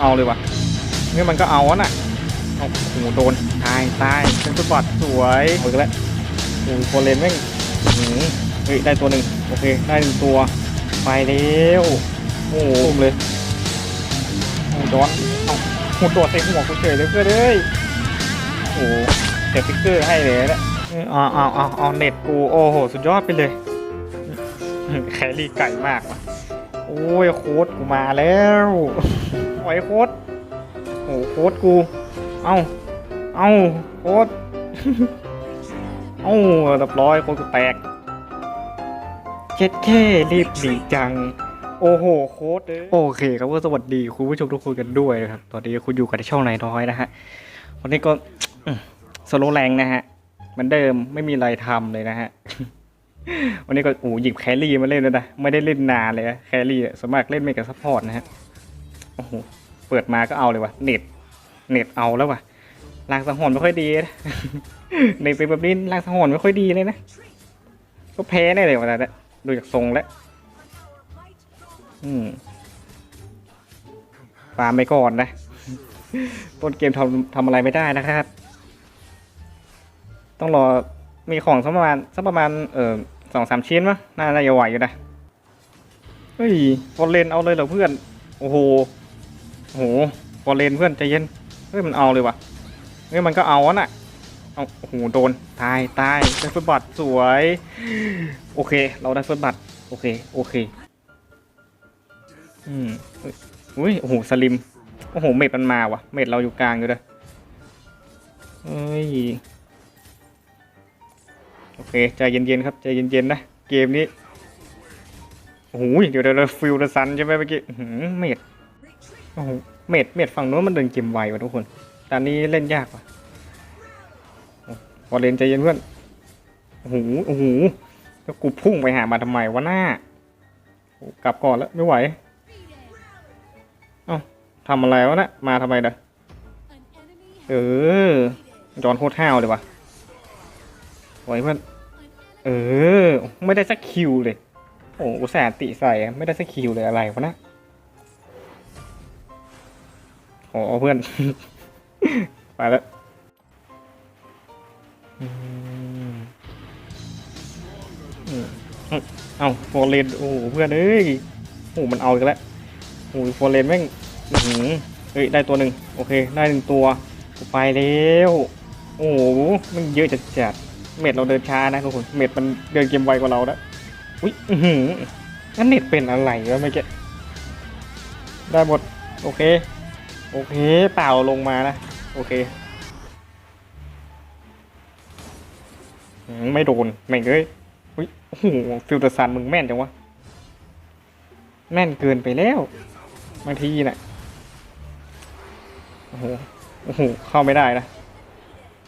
เอาเลยวะนี่มันก็เอาอะน่ะโอ้โหโดนตายตายเป็นฟุตบอลสวยโอ้ยแล้วโอ้โหโคเลนแม่งหือเฮ้ยได้ตัวหนึ่งโอเคได้หนึ่งตัวไปแล้วโอ้โหอุ้มเลยโอ้โหย้อนเอาหุ่นโดดใส่หัวกูเฉยเลยเพื่อนเอ้ยโอ้โหเก็บฟิกเกอร์ให้เลยนะเออเอาเอาเอาเอาเน็ตกูโอ้โหสุดยอดไปเลยแครี่ไก่มากว่ะ โอ้ยโค้ดกูมาแล้วไหวโค้ดโอ้โค้ดกู เอ้าเอ้าโค้ดเอ้าเรียบร้อยโค้ดกูแตกเจ็ดแค่รีบหนีจัง โอ้โหโค้ดเอ้ยโอเคครับก็สวัสดีคุณผู้ชมทุกคนกันด้วยนะครับ ตอนนี้คุณอยู่กับช่องไหนน้อยนะฮะ วันนี้ก็สโลแรงนะฮะ เหมือนเดิมไม่มีอะไรทำเลยนะฮะ วันนี้ก็โอ้หยิบแครี่มาเล่นแล้วนะ ไม่ได้เล่นนานเลยนะแครี่สวนมัครเล่นไม่กับซัพพอร์ตนะฮะ โอ้โห เปิดมาก็เอาเลยวะเน็ต เน็ตเอาแล้ววะลางสังหรณ์ไม่ค่อยดีนะเน็ตเป็นแบบนี้ลางสังหรณ์ไม่ค่อยดีเลยนะ ก็แพ้แน่เลยวันนั้นอะดูจากทรงแล้ว อืมฟาร์มไปก่อนนะ ต้นเกมทำทำอะไรไม่ได้นะครับ ต้องรอ มีของสักประมาณสักประมาณเออสองสามชิ้นมั้งน่าน่าจะไหวอยู่นะเฮ้ยฟอลเลนเอาเลยเหรอเพื่อน โอ้โหโอ้โหฟอลเลนเพื่อนใจเย็นเฮ้ยมันเอาเลยวะเฮ้ยมันก็เอาอะน่ะเอาโอ้โหโดนตายตายได้ฟุตบัตสวย โอเค เราได้ฟุตบัตโอเคโอเคอืมอุ้ยโอ้โหสลิมโอ้โหเม็ดมันมาวะเม็ดเราอยู่กลางอยู่เลยเฮ้ย โอเคใจเย็นๆครับใจเย็นๆนะเกมนี้โอ้โหเดี๋ยวเดี๋ยวฟิลเดอร์ซันใช่ไหมเมื่อกี้อื้อหือเมดโอ้โหเมดเมดฝั่งโน้นมันเดินเกมไวว่ะทุกคนตอนนี้เล่นยากว่ะโอ้พอเล่นใจเย็นเพื่อนโอ้โหโอ้โหแล้วกูพุ่งไปหามาทำไมวะหน้ากลับก่อนแล้วไม่ไหวเอ้าทำอะไรวะนะมาทำไมเด้อเออจอนโคตรห้าวเลยวะโอ้เพื่อน เออ ไม่ได้สักคิวเลย โอ้อุตส่าห์ติใส่ไม่ได้สักคิวเลยอะไรวะนะโอ้เพื่อน ไปแล้วอืมอืมเอ้าโฟเลนโอ้เพื่อนเอ้ยโอ้มันเอาอีกแล้วโอ้โฟเลนแม่งอื้อหือเฮ้ยได้ตัวหนึ่งโอเค ได้หนึ่งตัว ไปแล้ว โอ้มันเยอะจัดจัด เม็ดเราเดินช้านะทุกคน เม็ดมันเดินเกมไวกว่าเราแล้วอุ้ยอื้อหืองั้นเน็ตเป็นอะไรวะเมื่อกี้ได้หมด โอเค โอเค เปล่าลงมานะ โอเคไม่โดนแม่งเอ้ยอุ้ยโอ้โหฟิลเตอร์ซันมึงแม่นจังวะ แม่นเกินไปแล้วบางทีน่ะโอ้โหโอ้โหเข้าไม่ได้นะ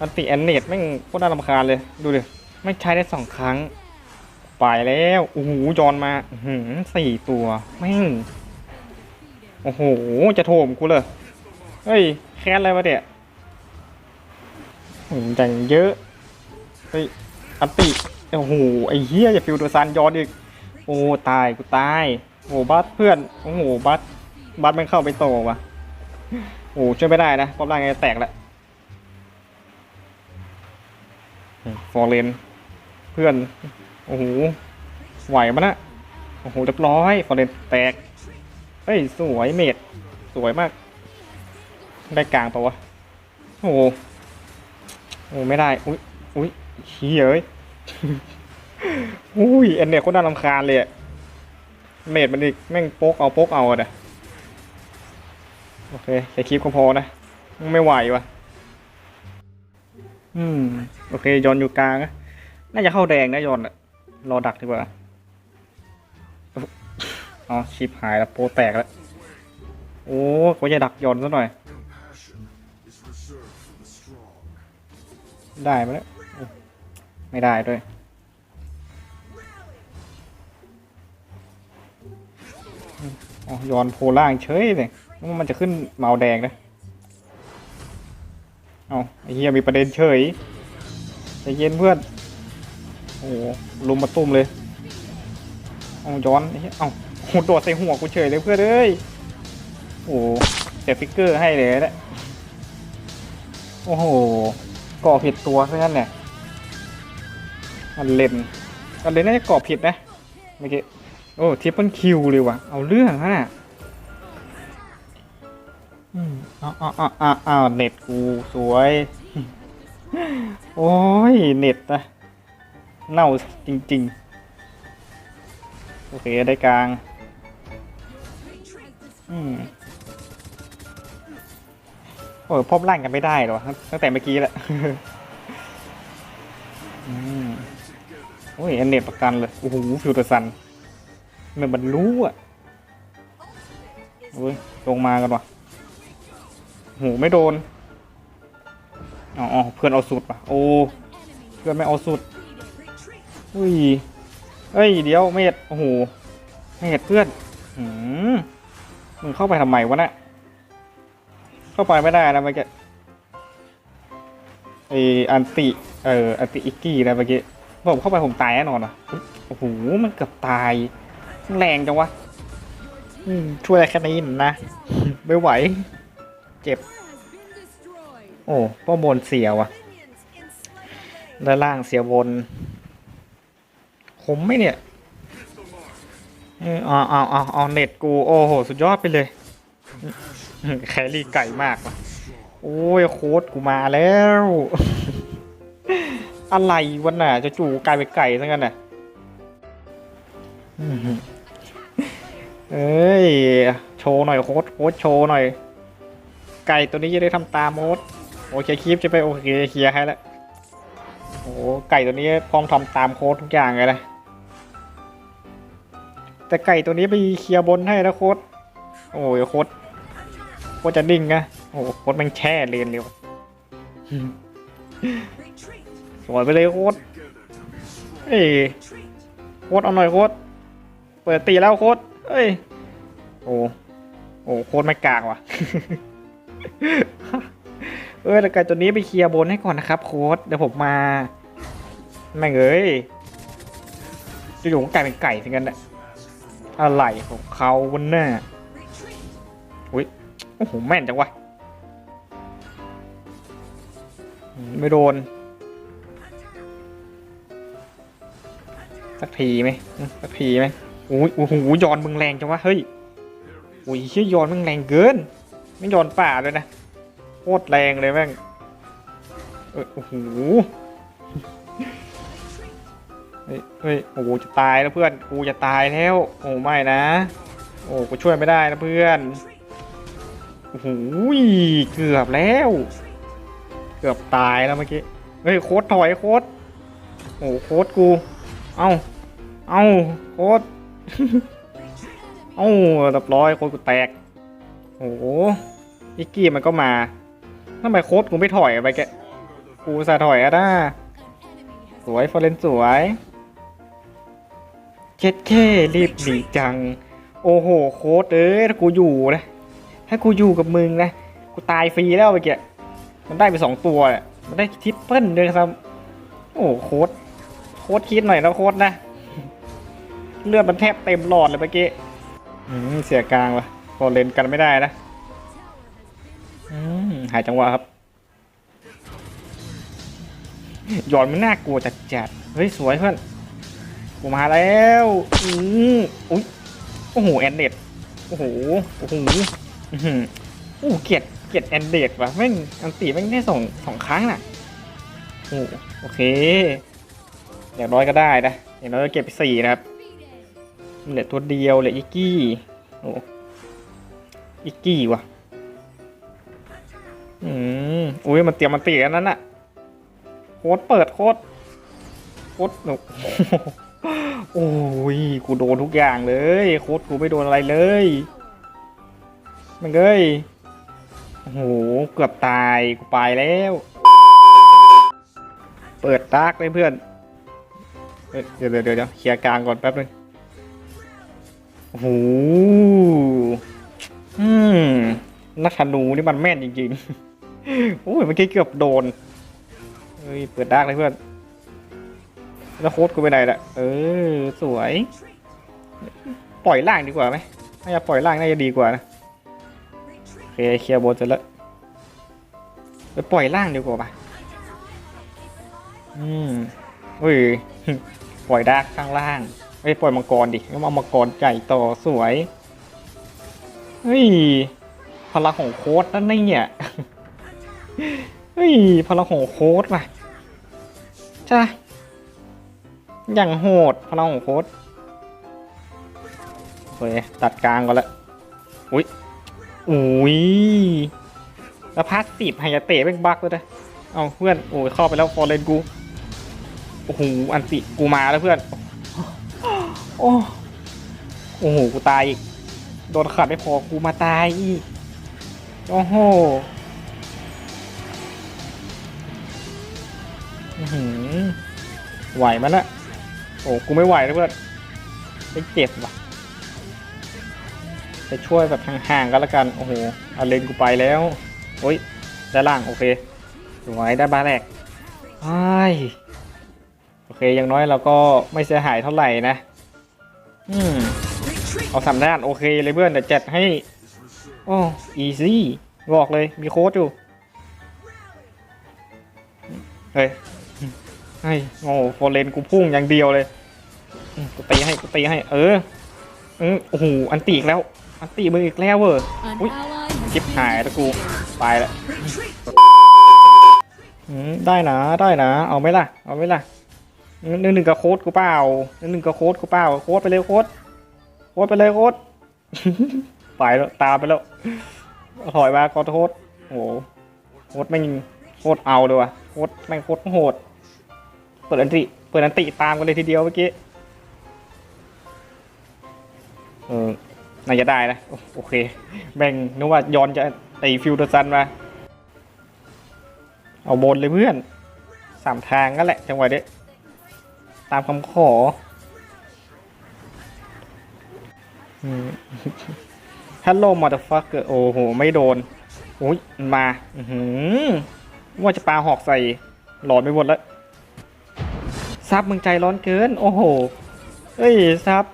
อันติแอนเนตแม่งโคตรน่ารำคาญเลย ดูดิไม่ใช้ได้สองครั้ง ไปแล้วโอ้โหจอนมาหือสี่ตัวแม่งโอ้โห จะโถมกูเลย เฮ้ย แค้นอะไรวะเดี่ยหืมจังเยอะ เฮ้ย อันติ โอ้โห ไอ้เหี้ย อย่าฟิวตัวซันย้อนอีก โอ้ ตาย กูตาย โอ้บัสเพื่อน โอ้โห บัสบัสมันเข้าไปโตว่ะโอ้ช่วยไม่ได้นะป้อมล่างไงแตกแล้ว ฟอร์เรนเพื่อน โอ้โหไหวมั้ยนะโอ้โหเรียบร้อยฟอร์เรนแตกเฮ้ย สวยเมดสวยมาก ได้กลางปะวะ โอ้โหโอ้ไม่ได้ อุ้ยอุ้ยเฮียเอ้ยอุ้ยอันเนี้ยโคตรน่ารำคาญเลยเมดมันอีกแม่งโป๊กเอาโป๊กเอาอะเดโอเคแค่คลิปก็พอนะ ไม่ไหววะ อืม โอเคยอนอยู่กลางนะน่าจะเข้าแดงนะยอนอะรอดักดีกว่าอ๋อชิปหายแล้วโปแตกแล้ว โอ้เขาจะดักยอนซะหน่อย ได้ไหมเนี่ยโอ้ไม่ได้ด้วยอ๋อยอนโพล่างเฉยเลย มันจะขึ้นเมาแดงนะ เอาไอ้เฮียมีประเด็นเฉยใจเย็นเพื่อน โอ้ลุมมาตุ้มเลย เอาย้อนไอ้เหี้ยเอาโหโดดใส่หัวกูเฉยเลยเพื่อนเอ้ย โอ้เสียฟิกเกอร์ให้เลยแหละโอ้โห ก่อผิดตัวซะงั้นเนี่ยมันเล่นมันเล่นน่าจะก่อผิดนะเมื่อกี้ โอ้ทิปเปิลคิวเลยว่ะ เอาเรื่องฮะ อ้าวอ้าวอ้าวอ้าวเน็ตกูสวย โอ้ย เน็ตนะเน่าจริง ๆ โอเค ได้กลาง อืมโอ้ยพบร่างกันไม่ได้หรอ ตั้งแต่เมื่อกี้แหละอืมโอ้ยเน็ตประกันเลย โอ้โห ฟิวเตอร์ซันมือนมันรู้อะโอ้ย ลงมากันวะ หไม่โดนอ๋อเพื่อนเอาสุดป่ะ โอ้ เพื่อนไม่เอาสุด อุ้ย เอ้ย เดี๋ยวเมดโอ้โห เมดเพื่อนหืมมึงเข้าไปทำไมวะเนะี่ยเข้าไปไม่ได้นะเมื่อกี้ไออันติ เอ่อ อันติอิกกี้นะเมื่อกี้ผมเข้าไปผมตายแน่นอนว่ะโอ้โห มันเกือบตาย แรงจังวะอืมช่วยอะไรแค่นี้นะ ไม่ไหว เจ็บ โอ้ป้อมบนเสียวะด้านล่างเสียบนผมไหมเนี่ยเออเอาเอาเอาเอาเน็ตกู โอ้โห สุดยอดไปเลย แครี่ไก่มากว่ะโอ้ยโค้ดกูมาแล้ว อะไรวันน่ะ จะจู่กลายเป็นไก่ซะงั้นน่ะเอ้ย โชว์หน่อยโค้ดโค้ดโชว์หน่อย ไก่ตัวนี้จะได้ทำตามโมดโอเคคลิปจะไปโอเคเคลียร์ให้แล้วโอ้ไก่ตัวนี้พร้อมทำตามโค้ดทุกอย่างเลยนะแต่ไก่ตัวนี้ไปเคลียร์บนให้นะโค้ดโอ้ยโค้ดโค้ดจะดิ่งนะโอ้โค้ดมันแช่เลนเร็วสวยไปเลยโค้ดเอ้ยโค้ดเอาหน่อยโค้ดเปิดตีแล้วโค้ดเอ้ยโอ้โอ้โค้ดไม่กลางว่ะ เออแต่ไก่ตัวนี้ไปเคลียร์บนให้ก่อนนะครับ โค้ดเดี๋ยวผมมาแม่งเอ้ยอยู่ก็กลายเป็นไก่ทั้งนั้นแหละอะไรของเขาวันน่ะอุ้ยโอ้โหแม่นจังวะไม่โดน สักทีไหมสักทีไหมโอ้ยโอ้โหยอนมึงแรงจังวะเฮ้ยโอ้ยเชื่อยอนมึงแรงเกิน ไม่ยอนป่าเลยนะโคตรแรงเลยแม่งเอ้ยโอ้โหเฮ้ยโอ้โหจะตายแล้วเพื่อนกูจะตายแล้วโอ้ไม่นะ โอ้กูช่วยไม่ได้นะเพื่อนโอ้โหเกือบแล้ว เกือบตายแล้วเมื่อกี้เฮ้ยโค้ดถอยโค้ดโอ้โค้ดกูเอ้าเอ้าโค้ดเอ้าเรียบร้อยโค้ดกูแตก โอ้อิกกี้มันก็มาทำไมโค้ดกูไม่ถอยอะไปแก กูสาถอยอะนะสวยฟอร์เรนสวยเจ็ดแค่รีบหนีจัง โอ้โหโค้ดเอ้ยถ้ากูอยู่นะ ถ้ากูอยู่กับมึงนะ กูตายฟรีแล้วไปแกมันได้ไปสองตัวเนี่ยมันได้ทริปเปิลด้วยครับ โอ้โค้ดโค้ดคิดหน่อยนะโค้ดนะ เลือดมันแทบเต็มหลอดเลยเมื่อกี้เสียกลางวะ พอเล่นกันไม่ได้นะหายจังหวะครับหยอนมันน่ากลัวจัดจัดๆเฮ้ยสวยเพื่อนกูมาแล้วอืออุ้ยโอ้โหแอนเดดโอ้โหโอ้โหอื้อโอ้เกียดเกียดแอนเดดว่ะแม่งอันตีแม่งได้สองสองครั้งน่ะโอ้โอเคอย่างน้อยก็ได้นะอย่างน้อยก็เก็บไปสี่นะครับเหลือตัวเดียวเหลืออิกกี้โอ้ อิกกี้วะอืมอุ้ยมันเตรียมมันตีกันนั้นน่ะโค้ดเปิดโค้ดโค้ดหนุโอ้ยกูโดนทุกอย่างเลยโค้ดกูไม่โดนอะไรเลยมันเอ้ยโอ้โหเกือบตายกูไปแล้ว เปิดดาร์กเลยเพื่อนเอ้ยเดี๋ยวเดี๋ยวเดี๋ยวเคลียร์กลางก่อนแป๊บนึงโอ้โห อืมนักธนูนี่มันแม่นจริงๆโอ้ยเมื่อกี้เกือบโดน เฮ้ย เปิดดาร์กเลยเพื่อน แล้วโค้ดกูไปไหนละเออ สวย ปล่อยล่างดีกว่าไหมน่าจะปล่อยล่างน่าจะดีกว่านะเคเคลียร์บนเสร็จแล้วไปปล่อยล่างดีกว่าปะอืมอุ้ย ปล่อยดาร์กข้างล่าง ไม่ปล่อยมังกรดิก็เอามังกรไก่ต่อสวย เฮ้ย พลังของโค้ดนั่นเนี่ย เฮ้ย พลังของโค้ดว่ะใช่อย่างโหดพลังของโค้ดโอเคตัดกลางก่อนละอุ้ยอุ้ยแล้วพาสติฟไฮยาเตะเป็นบักเลยนะเอาเพื่อนโอ้ยเข้าไปแล้วฟอร์เรนกูโอ้โหอันติกูมาแล้วเพื่อน โอ้โอ้โหกูตายอีก โดนขัดไม่พอกูมาตายอีก โอ้โหหือไหวมันละโอ้กูไม่ไหวแล้วเพื่อนไม่เจ็บว่ะจะช่วยแบบห่างๆกันละกัน โอ้โหอาเลนกูไปแล้วโอ้ยได้ล่าง โอเคสวยได้บาแรกไอ้โอเคอย่างน้อยเราก็ไม่เสียหายเท่าไหร่นะ อืม เอาสามด้านโอเคเลยเพื่อนเดี๋ยวจัดให้โอ้อีซี่บอกเลยมีโค้ดอยู่เฮ้ยเฮ้ยโอ้โฟเลนกูพุ่งอย่างเดียวเลยอืมกูตีให้กูตีให้ เอออืมโอ้โหอันตีอีกแล้ว อันตีมืออีกแล้วเว้ย An Ui, ally has จิบ been หายตะกูไปละอืมได้นะได้นะ เอาไหมล่ะ เอาไหมล่ะหนึ่งหนึ่งกับโค้ดกูเปล่าหนึ่งหนึ่งกับโค้ดกูเปล่าโค้ดไปเลยโค้ด โค้ดไปเลยโค้ดไปแล้วตามไปแล้วถอยมาขอโทษโอ้โหโค้ดไม่งโคตรเอาเลยว่ะโค้ดแม่งโคตรโหดเปิดอันติเปิดอันติตามกันเลยทีเดียวเมื่อกี้เออน่าจะได้นะโอโอเคแบ่งนึกว่าย้อนจะไอฟิวเตอร์ซันมาเอาบนเลยเพื่อนสามทางนั่นแหละจังหวะนี้ตามคำขอ ฮัลโหลมอเตอร์ฟักเกอร์โอ้โห ไม่โดนโอ้ยมาหือว่าจะปาหอกใส่ หลอนไปหมดแล้วซับมึงใจร้อนเกิน โอ้โห เฮ้ยซับ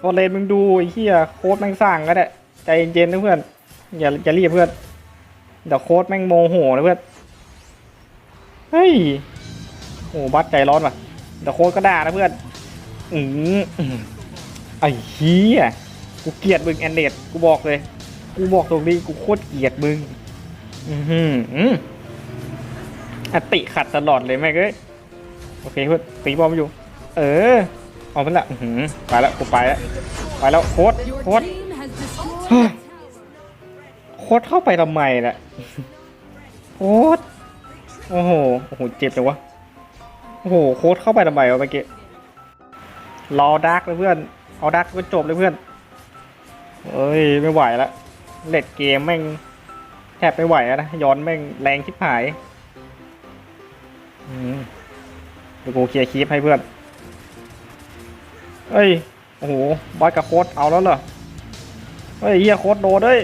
ฟอเรนมึงดูไอ้เหี้ยโค้ดแม่งสร้างก็ได้ใจเย็นๆนะเพื่อน อย่าอย่ารีบเพื่อนเดี๋ยวโค้ดแม่งโมโหนะเพื่อน เฮ้ยโอ้บัสใจร้อนว่ะเดี๋ยวโค้ดก็ด่านะเพื่อน อืมอืมไอ้เหี้ย กูเกลียดมึงแอนเดดกูบอกเลย กูบอกตรงนี้กูโคตรเกลียดมึง อือหืออติขัดตลอดเลยแม่งเอ้ยโอเคเพื่อนตีบอลอยู่ เออเอามันละอือหือไปแล้วกูไปแล้วไปแล้วโคตรโคตรโคตรเข้าไปทำไมล่ะโคตรโอ้โหโอ้โหเจ็บจังวะโอ้โหโคตรเข้าไปทำไมวะเมื่อกี้รอดักเลยเพื่อนเอาดักก็จบเลยเพื่อน เอ้ยไม่ไหวละเล็ดเกมแม่งแทบไม่ไหวแล้วนะย้อนแม่งแรงชิบหายอืมเดี๋ยวกูเคลียร์คลิปให้เพื่อน เอ้ย โอ้โห บอยกับโค้ดเอาแล้วเหรอ เฮ้ยเฮียโค้ดโดนเฮ้ย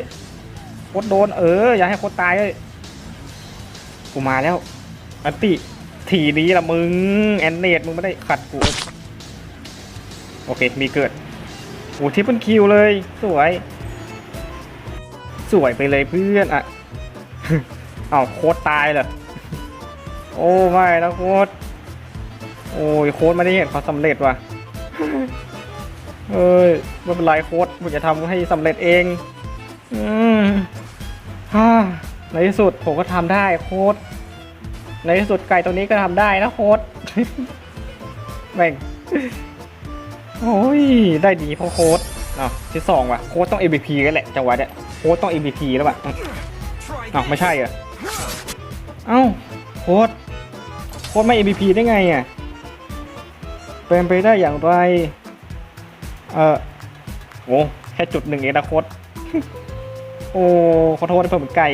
โค้ดโดน เออ อย่าให้โค้ดตายเฮ้ย กูมาแล้ว อันติ ทีนี้ละมึง แอนเนตมึงไม่ได้ขัดกู โอเค มีเกิด โอ้ทิปเปิลคิวเลย สวย สวยไปเลยเพื่อนอะเอาโค้ดตายเหรอโอ้ไม่นะโค้ดโอ้ยโค้ดไม่ได้เห็นเขามสำเร็จว่ะเอ้ยไม่เป็นไรโค้ดผมจะทำให้สำเร็จเองอืมฮ่าในที่สุดผมก็ทำได้โค้ดในที่สุดไก่ตัวนี้ก็ทำได้นะโค้ดแม่ง โอ้ย ได้ดีเพราะโค้ดอ้าวที่สองว่ะโค้ดต้อง MVP กันแหละจังหวะเนี้ยโค้ดต้อง MVP แล้วว่ะอ้าวไม่ใช่เหรอเอ้าโค้ดโค้ดไม่ MVP ได้ไงอะเป็นไปได้อย่างไร เออโอ้แค่จุดหนึ่งเองนะโค้ดโอ้ขอโทษนะเพื่อนไก่